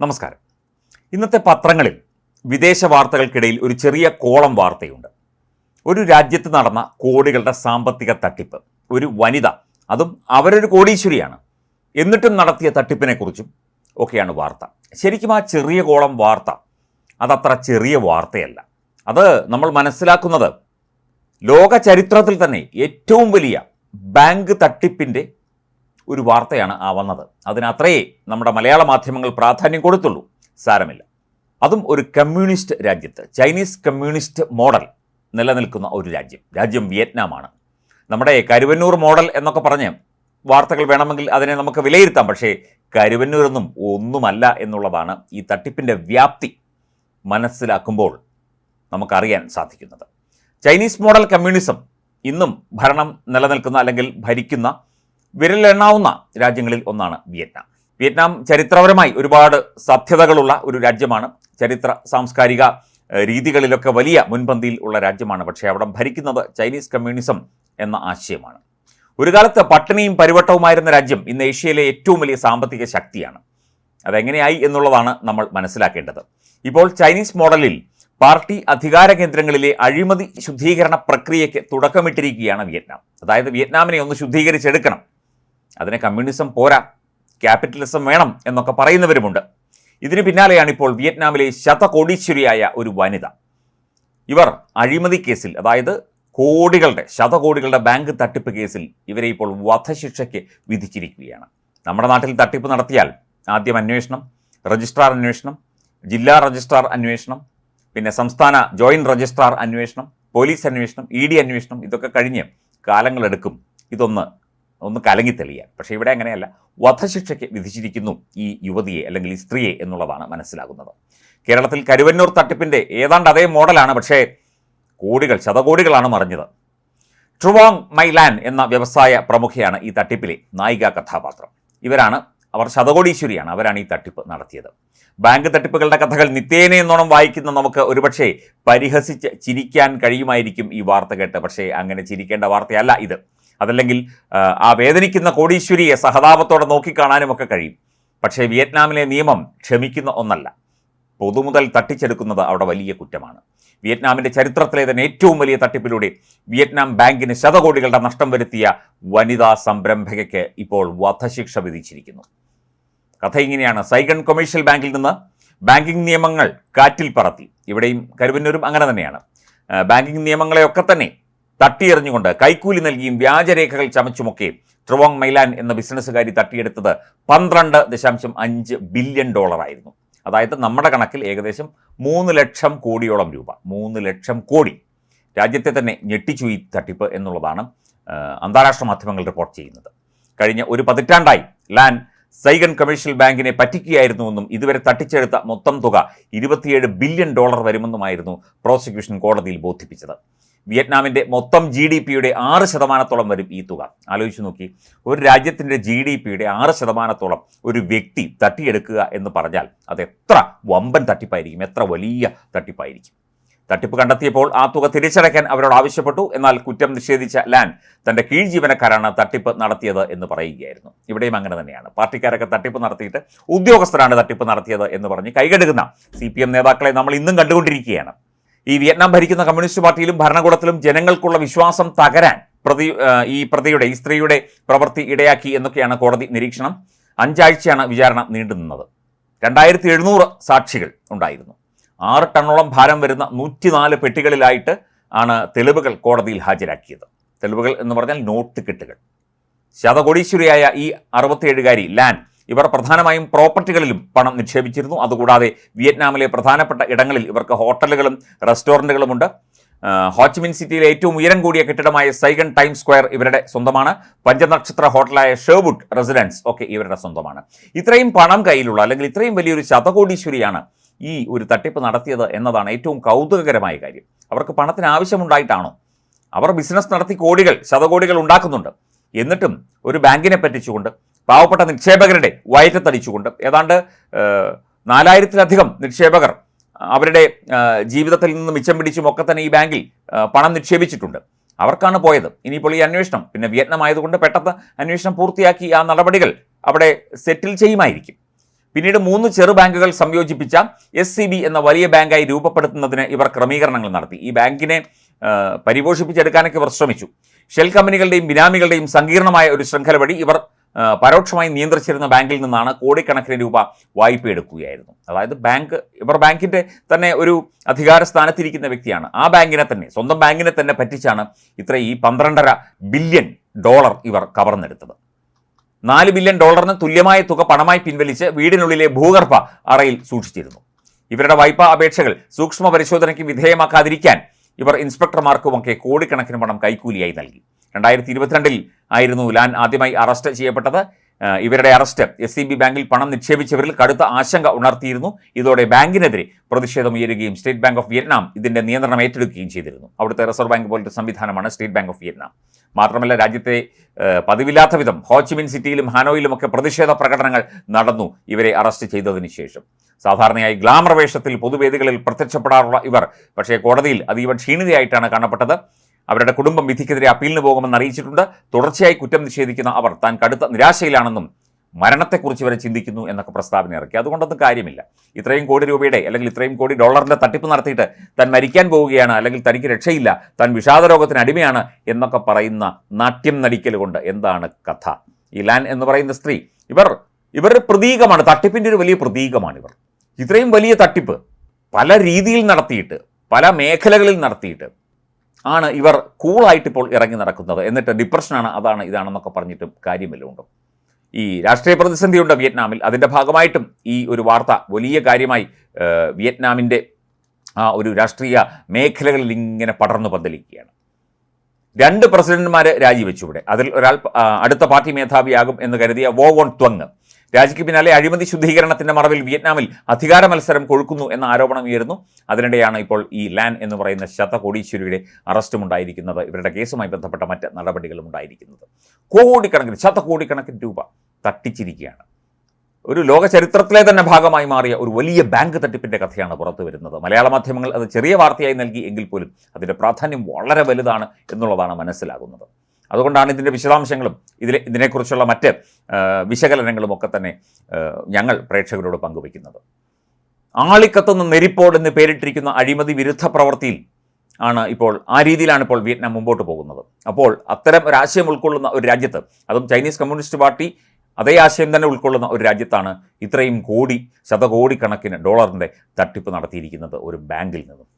നമസ്കാരം. ഇന്നത്തെ പത്രങ്ങളിൽ വിദേശ വാർത്തകൾക്കിടയിൽ ഒരു ചെറിയ കോളം വാർത്തയുണ്ട്. ഒരു രാജ്യത്ത് നടന്ന കോടികളുടെ സാമ്പത്തിക തട്ടിപ്പ്. ഒരു വനിത അതും അവരൊരു കോടീശ്വരിയാണ്. എന്നിട്ടും നടത്തിയ തട്ടിപ്പിനെക്കുറിച്ചും ഒക്കെയാണ് വാർത്ത. ശരിക്കും ആ ചെറിയ കോളം വാർത്ത അതത്ര ചെറിയ വാർത്തയല്ല. അത് നമ്മൾ മനസ്സിലാക്കുന്നത് ലോക ചരിത്രത്തിൽ തന്നെ ഏറ്റവും വലിയ ബാങ്ക് തട്ടിപ്പിന്റെ ഒരു വാർത്തയാണ് ആ വന്നത്. അതിനത്രയേ നമ്മുടെ മലയാള മാധ്യമങ്ങൾ പ്രാധാന്യം കൊടുത്തുള്ളൂ. സാരമില്ല. അതും ഒരു കമ്മ്യൂണിസ്റ്റ് രാജ്യത്ത് ചൈനീസ് കമ്മ്യൂണിസ്റ്റ് മോഡൽ നിലനിൽക്കുന്ന ഒരു രാജ്യം. രാജ്യം വിയറ്റ്നാമാണ്. നമ്മുടെ കരുവന്നൂർ മോഡൽ എന്നൊക്കെ പറഞ്ഞ് വാർത്തകൾ വേണമെങ്കിൽ അതിനെ നമുക്ക് വിലയിരുത്താം. പക്ഷേ കരുവന്നൂരൊന്നും ഒന്നുമല്ല എന്നുള്ളതാണ് ഈ തട്ടിപ്പിന്റെ വ്യാപ്തി മനസ്സിലാക്കുമ്പോൾ നമുക്കറിയാൻ സാധിക്കുന്നത്. ചൈനീസ് മോഡൽ കമ്മ്യൂണിസം ഇന്നും ഭരണം നിലനിൽക്കുന്ന അല്ലെങ്കിൽ ഭരിക്കുന്ന വിരലെണ്ണാവുന്ന രാജ്യങ്ങളിൽ ഒന്നാണ് വിയറ്റ്നാം. വിയറ്റ്നാം ചരിത്രപരമായി ഒരുപാട് സാധ്യതകളുള്ള ഒരു രാജ്യമാണ്. ചരിത്ര സാംസ്കാരിക രീതികളിലൊക്കെ വലിയ മുൻപന്തിയിൽ ഉള്ള രാജ്യമാണ്. പക്ഷേ അവിടെ ഭരിക്കുന്നത് ചൈനീസ് കമ്മ്യൂണിസം എന്ന ആശയമാണ്. ഒരു കാലത്ത് പട്ടിണിയും പരിവട്ടവുമായിരുന്ന രാജ്യം ഇന്ന് ഏഷ്യയിലെ ഏറ്റവും വലിയ സാമ്പത്തിക ശക്തിയാണ്. അതെങ്ങനെയായി എന്നുള്ളതാണ് നമ്മൾ മനസ്സിലാക്കേണ്ടത്. ഇപ്പോൾ ചൈനീസ് മോഡലിൽ പാർട്ടി അധികാര കേന്ദ്രങ്ങളിലെ അഴിമതി ശുദ്ധീകരണ പ്രക്രിയയ്ക്ക് തുടക്കമിട്ടിരിക്കുകയാണ് വിയറ്റ്നാം. അതായത് വിയറ്റ്നാമിനെ ഒന്ന് ശുദ്ധീകരിച്ചെടുക്കണം. അതിന് കമ്മ്യൂണിസം പോരാ ക്യാപിറ്റലിസം വേണം എന്നൊക്കെ പറയുന്നവരുമുണ്ട്. ഇതിന് പിന്നാലെയാണ് ഇപ്പോൾ വിയറ്റ്നാമിലെ ശതകോടീശ്വരിയായ ഒരു വനിത. ഇവർ അഴിമതി കേസിൽ അതായത് കോടികളുടെ ശതകോടികളുടെ ബാങ്ക് തട്ടിപ്പ് കേസിൽ ഇവരെ ഇപ്പോൾ വധശിക്ഷയ്ക്ക് വിധിച്ചിരിക്കുകയാണ്. നമ്മുടെ നാട്ടിൽ തട്ടിപ്പ് നടത്തിയാൽ ആദ്യം അന്വേഷണം രജിസ്ട്രാർ അന്വേഷണം ജില്ലാ രജിസ്ട്രാർ അന്വേഷണം പിന്നെ സംസ്ഥാന ജോയിന്റ് രജിസ്ട്രാർ അന്വേഷണം പോലീസ് അന്വേഷണം ഇ ഡി അന്വേഷണം ഇതൊക്കെ കഴിഞ്ഞ് കാലങ്ങളെടുക്കും. ഇതൊന്ന് ഒന്ന് കലങ്ങി തെളിയാൻ. പക്ഷേ ഇവിടെ അങ്ങനെയല്ല. വധശിക്ഷയ്ക്ക് വിധിച്ചിരിക്കുന്നു ഈ യുവതിയെ അല്ലെങ്കിൽ ഈ സ്ത്രീയെ എന്നുള്ളതാണ് മനസ്സിലാകുന്നത്. കേരളത്തിൽ കരുവന്നൂർ തട്ടിപ്പിന്റെ ഏതാണ്ട് അതേ മോഡലാണ്. പക്ഷേ കോടികൾ ശതകോടികളാണ് മറിഞ്ഞത്. ട്രുവോങ് മൈലാൻ എന്ന വ്യവസായ പ്രമുഖയാണ് ഈ തട്ടിപ്പിലെ നായിക കഥാപാത്രം. ഇവരാണ് അവർ ശതകോടീശ്വരിയാണ് അവരാണ് ഈ തട്ടിപ്പ് നടത്തിയത്. ബാങ്ക് തട്ടിപ്പുകളുടെ കഥകൾ നിത്യേന എന്നോണം വായിക്കുന്ന നമുക്ക് ഒരുപക്ഷെ പരിഹസിച്ച് ചിരിക്കാൻ കഴിയുമായിരിക്കും ഈ വാർത്ത കേട്ട്. പക്ഷേ അങ്ങനെ ചിരിക്കേണ്ട വാർത്തയല്ല ഇത്. അതല്ലെങ്കിൽ ആ, വേദനിക്കുന്ന കോടീശ്വരിയെ സഹതാപത്തോടെ നോക്കിക്കാണാനും ഒക്കെ കഴിയും. പക്ഷേ വിയറ്റ്നാമിലെ നിയമം ക്ഷമിക്കുന്ന ഒന്നല്ല. പൊതുമുതൽ തട്ടിച്ചെടുക്കുന്നത് അവിടെ വലിയ കുറ്റമാണ്. വിയറ്റ്നാമിന്റെ ചരിത്രത്തിലെ തന്നെ ഏറ്റവും വലിയ തട്ടിപ്പിലൂടെ വിയറ്റ്നാം ബാങ്കിന് ശതകോടികളുടെ നഷ്ടം വരുത്തിയ വനിതാ സംരംഭകയ്ക്ക് ഇപ്പോൾ വധശിക്ഷ വിധിച്ചിരിക്കുന്നു. കഥ ഇങ്ങനെയാണ്. സൈഗൺ കൊമേഴ്ഷ്യൽ ബാങ്കിൽ നിന്ന് ബാങ്കിംഗ് നിയമങ്ങൾ കാറ്റിൽ പറത്തി. ഇവിടെയും കരുവന്നൂരും അങ്ങനെ തന്നെയാണ്. ബാങ്കിംഗ് നിയമങ്ങളെയൊക്കെ തന്നെ തട്ടിയെറിഞ്ഞുകൊണ്ട് കൈക്കൂലി നൽകിയും വ്യാജരേഖകൾ ചമച്ചുമൊക്കെ ട്രുവോങ് മൈലാൻ എന്ന ബിസിനസ്സുകാരി തട്ടിയെടുത്തത് പന്ത്രണ്ട് ദശാംശം അഞ്ച് ബില്യൺ ഡോളറായിരുന്നു. അതായത് നമ്മുടെ കണക്കിൽ ഏകദേശം മൂന്ന് ലക്ഷം കോടിയോളം രൂപ. മൂന്ന് ലക്ഷം കോടി. രാജ്യത്തെ തന്നെ ഞെട്ടിച്ചു ഈ തട്ടിപ്പ് എന്നുള്ളതാണ് അന്താരാഷ്ട്ര മാധ്യമങ്ങൾ റിപ്പോർട്ട് ചെയ്യുന്നത്. കഴിഞ്ഞ ഒരു പതിറ്റാണ്ടായി ലാൻ സൈഗൺ കമേഴ്ഷ്യൽ ബാങ്കിനെ പറ്റിക്കുകയായിരുന്നുവെന്നും ഇതുവരെ തട്ടിച്ചെടുത്ത മൊത്തം തുക ഇരുപത്തിയേഴ് ബില്യൺ ഡോളർ വരുമെന്നുമായിരുന്നു പ്രോസിക്യൂഷൻ കോടതിയിൽ ബോധിപ്പിച്ചത്. വിയറ്റ്നാമിന്റെ മൊത്തം ജി ഡി പിയുടെ ആറ് ശതമാനത്തോളം വരും ഈ തുക. ആലോചിച്ച് നോക്കി. ഒരു രാജ്യത്തിന്റെ ജി ഡി പിയുടെ ആറ് ശതമാനത്തോളം ഒരു വ്യക്തി തട്ടിയെടുക്കുക എന്ന് പറഞ്ഞാൽ അത് എത്ര വമ്പൻ തട്ടിപ്പായിരിക്കും. എത്ര വലിയ തട്ടിപ്പായിരിക്കും. തട്ടിപ്പ് കണ്ടെത്തിയപ്പോൾ ആ തുക തിരിച്ചടയ്ക്കാൻ അവരോട് ആവശ്യപ്പെട്ടു. എന്നാൽ കുറ്റം നിഷേധിച്ച ലാൻ തന്റെ കീഴ് ജീവനക്കാരാണ് തട്ടിപ്പ് നടത്തിയത് എന്ന് പറയുകയായിരുന്നു. ഇവിടെയും അങ്ങനെ തന്നെയാണ്. പാർട്ടിക്കാരൊക്കെ തട്ടിപ്പ് നടത്തിയിട്ട് ഉദ്യോഗസ്ഥരാണ് തട്ടിപ്പ് നടത്തിയത് എന്ന് പറഞ്ഞ് കൈകെടുക്കുന്ന സി നേതാക്കളെ നമ്മൾ ഇന്നും കണ്ടുകൊണ്ടിരിക്കുകയാണ്. ഈ വിയറ്റ്നാം ഭരിക്കുന്ന കമ്മ്യൂണിസ്റ്റ് പാർട്ടിയിലും ഭരണകൂടത്തിലും ജനങ്ങൾക്കുള്ള വിശ്വാസം തകരാൻ പ്രതി ഈ പ്രതിയുടെ ഈ സ്ത്രീയുടെ പ്രവൃത്തി ഇടയാക്കി എന്നൊക്കെയാണ് കോടതി നിരീക്ഷണം. അഞ്ചാഴ്ചയാണ് വിചാരണ നീണ്ടുനിന്നത്. രണ്ടായിരത്തി എഴുന്നൂറ് സാക്ഷികൾ ഉണ്ടായിരുന്നു. ആറ് ടണ്ണോളം ഭാരം വരുന്ന നൂറ്റിനാല് പെട്ടികളിലായിട്ട് ആണ് തെളിവുകൾ കോടതിയിൽ ഹാജരാക്കിയത്. തെളിവുകൾ എന്ന് പറഞ്ഞാൽ നോട്ട് കെട്ടുകൾ. ശതകോടീശ്വരിയായ ഈ അറുപത്തിയേഴുകാരി ലാൻ ഇവർ പ്രധാനമായും പ്രോപ്പർട്ടികളിലും പണം നിക്ഷേപിച്ചിരുന്നു. അതുകൂടാതെ വിയറ്റ്നാമിലെ പ്രധാനപ്പെട്ട ഇടങ്ങളിൽ ഇവർക്ക് ഹോട്ടലുകളും റെസ്റ്റോറന്റുകളുമുണ്ട് ഹോച്ചിമിൻ സിറ്റിയിലെ ഏറ്റവും ഉയരം കൂടിയ കെട്ടിടമായ സൈഗൺ ടൈം സ്ക്വയർ ഇവരുടെ സ്വന്തമാണ്. പഞ്ചനക്ഷത്ര ഹോട്ടലായ ഷേർവുഡ് റെസിഡൻസ് ഒക്കെ ഇവരുടെ സ്വന്തമാണ്. ഇത്രയും പണം കയ്യിലുള്ള അല്ലെങ്കിൽ ഇത്രയും വലിയൊരു ശതകോടീശ്വരിയാണ് ഈ ഒരു തട്ടിപ്പ് നടത്തിയത് എന്നതാണ് ഏറ്റവും കൗതുകകരമായ കാര്യം. അവർക്ക് പണത്തിന് ആവശ്യമുണ്ടായിട്ടാണോ? അവർ ബിസിനസ് നടത്തി കോടികൾ ശതകോടികൾ ഉണ്ടാക്കുന്നുണ്ട്. എന്നിട്ടും ഒരു ബാങ്കിനെ പറ്റിച്ചുകൊണ്ട് പാവപ്പെട്ട നിക്ഷേപകരുടെ വയറ്റത്തടിച്ചുകൊണ്ട് ഏതാണ്ട് നാലായിരത്തിലധികം നിക്ഷേപകർ അവരുടെ ജീവിതത്തിൽ നിന്ന് മിച്ചം പിടിച്ചും ഒക്കെ തന്നെ ഈ ബാങ്കിൽ പണം നിക്ഷേപിച്ചിട്ടുണ്ട്. അവർക്കാണ് പോയത്. ഇനിയിപ്പോൾ ഈ അന്വേഷണം പിന്നെ വിയറ്റ്നാം ആയതുകൊണ്ട് പെട്ടെന്ന് അന്വേഷണം പൂർത്തിയാക്കി ആ നടപടികൾ അവിടെ സെറ്റിൽ ചെയ്യുമായിരിക്കും. പിന്നീട് മൂന്ന് ചെറു ബാങ്കുകൾ സംയോജിപ്പിച്ച എസ് എന്ന വലിയ ബാങ്കായി രൂപപ്പെടുത്തുന്നതിന് ഇവർ ക്രമീകരണങ്ങൾ നടത്തി. ഈ ബാങ്കിനെ പരിപോഷിപ്പിച്ചെടുക്കാനൊക്കെ ഇവർ ശ്രമിച്ചു. ഷെൽ കമ്പനികളുടെയും ബിനാമികളുടെയും സങ്കീർണമായ ഒരു ശൃംഖല വഴി ഇവർ പരോക്ഷമായി നിയന്ത്രിച്ചിരുന്ന ബാങ്കിൽ നിന്നാണ് കോടിക്കണക്കിന് രൂപ വായ്പ എടുക്കുകയായിരുന്നു. അതായത് ബാങ്ക് ഇവർ ബാങ്കിന്റെ തന്നെ ഒരു അധികാര സ്ഥാനത്തിരിക്കുന്ന വ്യക്തിയാണ്. ആ ബാങ്കിനെ തന്നെ സ്വന്തം ബാങ്കിനെ തന്നെ പറ്റിച്ചാണ് ഇത്ര ഈ പന്ത്രണ്ടര ബില്യൺ ഡോളർ ഇവർ കവർന്നെടുത്തത്. നാല് ബില്യൺ ഡോളറിന് തുല്യമായ തുക പണമായി പിൻവലിച്ച് വീടിനുള്ളിലെ ഭൂഗർഭ അറയിൽ സൂക്ഷിച്ചിരുന്നു. ഇവരുടെ വായ്പാ അപേക്ഷകൾ സൂക്ഷ്മ പരിശോധനയ്ക്ക് വിധേയമാക്കാതിരിക്കാൻ ഇവർ ഇൻസ്പെക്ടർമാർക്കുമൊക്കെ കോടിക്കണക്കിന് പണം കൈക്കൂലിയായി നൽകി. രണ്ടായിരത്തി ഇരുപത്തിരണ്ടിൽ ആയിരുന്നു ലാൻ ആദ്യമായി അറസ്റ്റ് ചെയ്യപ്പെട്ടത്. ഇവരുടെ അറസ്റ്റ് എസ് സി ബി ബാങ്കിൽ പണം നിക്ഷേപിച്ചവരിൽ കടുത്ത ആശങ്ക ഉണർത്തിയിരുന്നു. ഇതോടെ ബാങ്കിനെതിരെ പ്രതിഷേധം ഉയരുകയും സ്റ്റേറ്റ് ബാങ്ക് ഓഫ് വിയറ്റ്നാം ഇതിന്റെ നിയന്ത്രണം ഏറ്റെടുക്കുകയും ചെയ്തിരുന്നു. അവിടുത്തെ റിസർവ് ബാങ്ക് പോലത്തെ സംവിധാനമാണ് സ്റ്റേറ്റ് ബാങ്ക് ഓഫ് വിയറ്റ്നാം. മാത്രമല്ല രാജ്യത്തെ പതിവില്ലാത്ത വിധം ഹോച്ചിമിൻ സിറ്റിയിലും ഹാനോയിലുമൊക്കെ പ്രതിഷേധ പ്രകടനങ്ങൾ നടന്നു ഇവരെ അറസ്റ്റ് ചെയ്തതിന് ശേഷം. സാധാരണയായി ഗ്ലാമർ വേഷത്തിൽ പൊതുവേദികളിൽ പ്രത്യക്ഷപ്പെടാറുള്ള ഇവർ പക്ഷേ കോടതിയിൽ അതീവ ക്ഷീണിതയായിട്ടാണ് കാണപ്പെട്ടത്. അവരുടെ കുടുംബം വിധിക്കെതിരെ അപ്പീലിന് പോകുമെന്ന് അറിയിച്ചിട്ടുണ്ട്. തുടർച്ചയായി കുറ്റം നിഷേധിക്കുന്ന അവർ താൻ കടുത്ത നിരാശയിലാണെന്നും മരണത്തെക്കുറിച്ച് വരെ ചിന്തിക്കുന്നു എന്നൊക്കെ പ്രസ്താവന ഇറക്കി. അതുകൊണ്ടൊന്നും കാര്യമില്ല. ഇത്രയും കോടി രൂപയുടെ അല്ലെങ്കിൽ ഇത്രയും കോടി ഡോളറിന്റെ തട്ടിപ്പ് നടത്തിയിട്ട് താൻ മരിക്കാൻ പോവുകയാണ് അല്ലെങ്കിൽ തനിക്ക് രക്ഷയില്ല താൻ വിഷാദരോഗത്തിന് അടിമയാണ് എന്നൊക്കെ പറയുന്ന നാട്യം നടിക്കൽ കൊണ്ട് എന്താണ് കഥ? ഈ ലാൻ എന്ന് പറയുന്ന സ്ത്രീ ഇവർ ഇവരുടെ പ്രതീകമാണ് തട്ടിപ്പിന്റെ ഒരു വലിയ പ്രതീകമാണ് ഇവർ. ഇത്രയും വലിയ തട്ടിപ്പ് പല രീതിയിൽ നടത്തിയിട്ട് പല മേഖലകളിൽ നടത്തിയിട്ട് ആണ് ഇവർ കൂളായിട്ട് ഇപ്പോൾ ഇറങ്ങി നടക്കുന്നത്. എന്നിട്ട് ഡിപ്രഷനാണ് അതാണ് ഇതാണെന്നൊക്കെ പറഞ്ഞിട്ടും കാര്യമില്ല ഉണ്ടോ ഈ രാഷ്ട്രീയ പ്രതിസന്ധിയുണ്ട് വിയറ്റ്നാമിൽ. അതിന്റെ ഭാഗമായിട്ടും ഈ ഒരു വാർത്ത വലിയ കാര്യമായി വിയറ്റ്നാമിന്റെ ആ ഒരു രാഷ്ട്രീയ മേഖലകളിൽ ഇങ്ങനെ പടർന്നു പന്തലിക്കുകയാണ്. രണ്ട് പ്രസിഡന്റുമാർ രാജിവെച്ചു ഇവിടെ. അതിൽ ഒരാൾ അടുത്ത പാർട്ടി മേധാവിയാകും എന്ന് കരുതിയ വോവോൺ ത്വങ്. രാജിക്ക് പിന്നാലെ അഴിമതി ശുദ്ധീകരണത്തിന്റെ മറവിൽ വിയറ്റ്നാമിൽ അധികാര മത്സരം കൊഴുക്കുന്നു എന്ന ആരോപണം ഉയരുന്നു. അതിനിടെയാണ് ഇപ്പോൾ ഈ ലാൻ എന്ന് പറയുന്ന ശതകോടീശ്വരിയുടെ അറസ്റ്റും ഉണ്ടായിരിക്കുന്നത്. ഇവരുടെ കേസുമായി ബന്ധപ്പെട്ട മറ്റ് നടപടികളും ഉണ്ടായിരിക്കുന്നത്. കോടിക്കണക്കിന് ശതകോടിക്കണക്കിന് രൂപ തട്ടിച്ചിരിക്കുകയാണ്. ഒരു ലോക ചരിത്രത്തിലെ തന്നെ ഭാഗമായി മാറിയ ഒരു വലിയ ബാങ്ക് തട്ടിപ്പിന്റെ കഥയാണ് പുറത്തു വരുന്നത്. മലയാള മാധ്യമങ്ങൾ അത് ചെറിയ വാർത്തയായി നൽകി എങ്കിൽ പോലും അതിന്റെ പ്രാധാന്യം വളരെ വലുതാണ് എന്നുള്ളതാണ് മനസ്സിലാകുന്നത്. അതുകൊണ്ടാണ് ഇതിന്റെ വിശദാംശങ്ങളും. ഇതിലെ ഇതിനെക്കുറിച്ചുള്ള മറ്റ് വിശകലനങ്ങളും ഒക്കെ തന്നെ ഞങ്ങൾ പ്രേക്ഷകരോട് പങ്കുവയ്ക്കുന്നത്. ആളിക്കത്തുന്ന നെരിപ്പോട് എന്ന് പേരിട്ടിരിക്കുന്ന അഴിമതി വിരുദ്ധ പ്രവൃത്തിയിൽ ആണ് ഇപ്പോൾ ആ രീതിയിലാണ് ഇപ്പോൾ വിയറ്റ്നാം മുമ്പോട്ട് പോകുന്നത്. അപ്പോൾ അത്തരം ഒരു ആശയം ഉൾക്കൊള്ളുന്ന ഒരു രാജ്യത്ത് അതും ചൈനീസ് കമ്മ്യൂണിസ്റ്റ് പാർട്ടി അതേ ആശയം തന്നെ ഉൾക്കൊള്ളുന്ന ഒരു രാജ്യത്താണ് ഇത്രയും കോടി ശതകോടിക്കണക്കിന് ഡോളറിന്റെ തട്ടിപ്പ് നടത്തിയിരിക്കുന്നത് ഒരു ബാങ്കിൽ നിന്നും.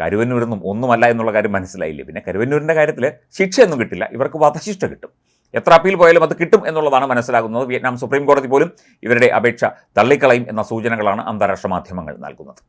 കരുവന്നൂരൊന്നും ഒന്നുമല്ല എന്നുള്ള കാര്യം മനസ്സിലായില്ലേ? പിന്നെ കരുവന്നൂരിന്റെ കാര്യത്തിൽ ശിക്ഷയൊന്നും കിട്ടില്ല. ഇവർക്ക് വധശിക്ഷ കിട്ടും. എത്ര അപ്പീൽ പോയാലും അത് കിട്ടും എന്നുള്ളതാണ് മനസ്സിലാകുന്നത്. വിയറ്റ്നാം സുപ്രീം കോടതി പോലും ഇവരുടെ അപേക്ഷ തള്ളിക്കളയും എന്ന സൂചനകളാണ് അന്താരാഷ്ട്ര മാധ്യമങ്ങൾ നൽകുന്നത്.